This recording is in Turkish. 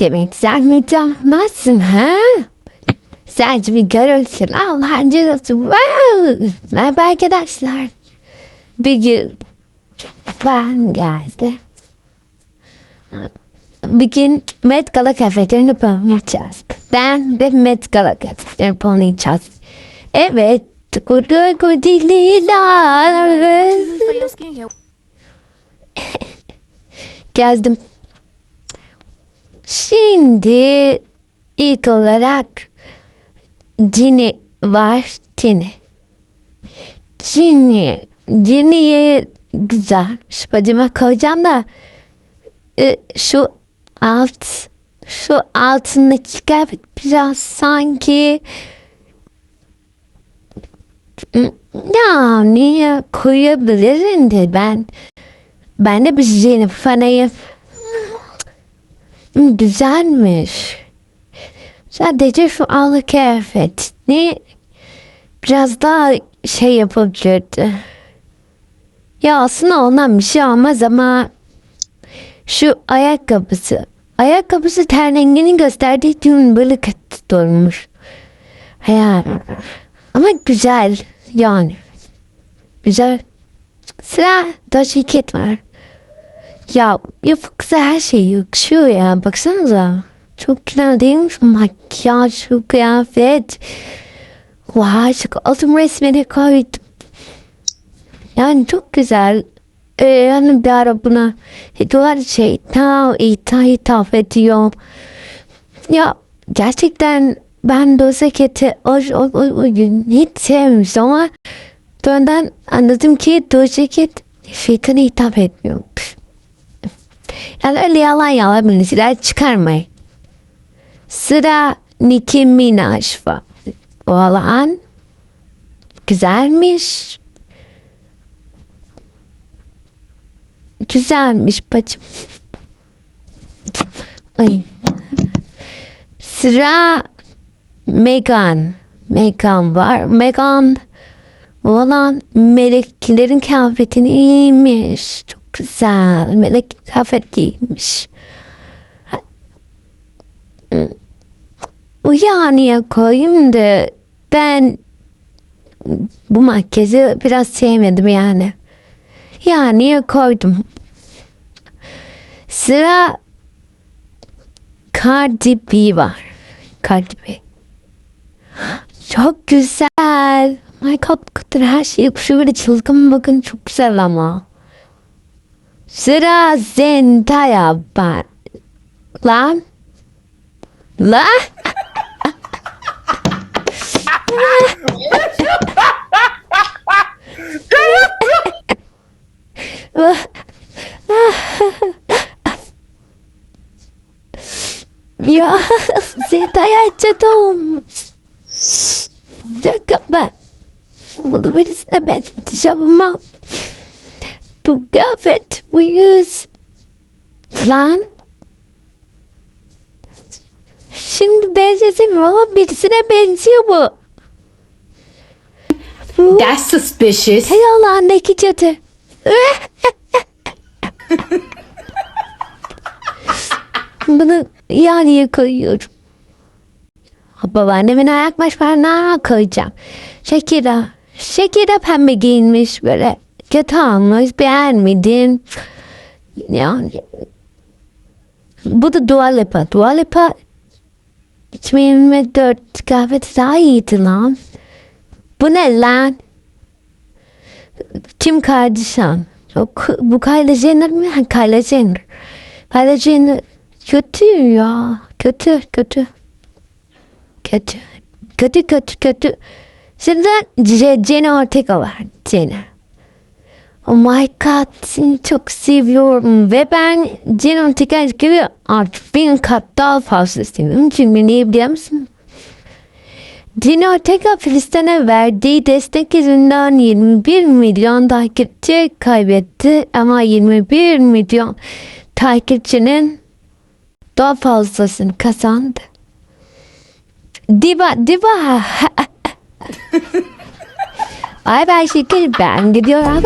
Demek sen mütemazsın ha? Sadece bir görürsün. Allah cezası. Wow. Merhaba arkadaşlar. Bir gün ben geldi. Bir gün Met Gala kıyafetlerini yapacağız. Ben de Met Gala kıyafetlerini oynayacağız. Evet. Kudu kudililer. Gezdim. Şimdi ilk olarak Cini var. Cini. Cini. Cini'yi güzel. Şıpacıma koyacağım da e, şu alt şu altındaki kıyafet biraz sanki yani koyabilirim de ben ben de bir. Hmm, Güzelmiş. Sadece şu alı kıyafet. Ne? Biraz daha şey yapabilirdi. Ya aslında ondan bir şey olmaz ama şu ayakkabısı. Ayakkabısı rengini gösterdiği tüm böyle kötü durmuş. Ya. Ama güzel yani. Güzel. Sıra da şirket var. Ya yapı kıza her şey yakışıyor ya. Baksanıza. Çok güzel değil mi? Makyaj, şu kıyafet. Vay çok altın resmini koydum. Yani çok güzel. Ee, yani bir ara buna diyorlar şey ta ita hitap ediyor. Ya gerçekten ben de o o, o, o, gün hiç sevmemiştim ama dönden anladım ki o ceket şeytana hitap etmiyor. Yani öyle yalan yalan bilgiler çıkarmayın. Sıra Nicki Minaj var. Olan güzelmiş. Güzelmiş bacım. Ay. Sıra Megan. Megan var. Megan olan meleklerin kıyafetini giymiş. Güzel. Melek kıyafet giymiş. Yani koyayım da ben bu makyajı biraz sevmedim yani. Yani koydum. Sıra Cardi B var. Cardi B. Çok güzel. Bu kadar her şey şu böyle çılgın bakın çok güzel ama. Sıra Zendaya var. Lan. Lan. ya Zendaya canım. Dakika ben. Bunu birisine ama bu bu yüz falan Şimdi benzesemiyor ama birisine benziyor bu. Bu That's suspicious. Hey Allah'ındaki cadı. Bunu yani koyuyorum. Babaannemin ayak baş parmağı koyacağım. Şekira. Şekira pembe giyinmiş böyle. Kötü almış beğenmedim. Yani. Bu da Dua Lipa. Dua Lipa 2024 kıyafeti daha iyiydi lan. Bu ne lan? Kim Kardashian? Bu Kylie Jenner mi? Kylie Jenner. Kylie Jenner kötü ya. Kötü, kötü. Kötü. Kötü, kötü, kötü. Şimdi Jenna Ortega var. Jenna. Oh my god seni çok seviyorum ve ben Jenna Ortega gibi artık bin kat daha fazla seviyorum. Çünkü niye biliyor musun? Jenna Ortega Filistin'e verdiği destek yüzünden 21 milyon takipçi kaybetti ama 21 milyon takipçinin daha fazlasını kazandı. Diva, diva. Ay ben şeker ben gidiyorum.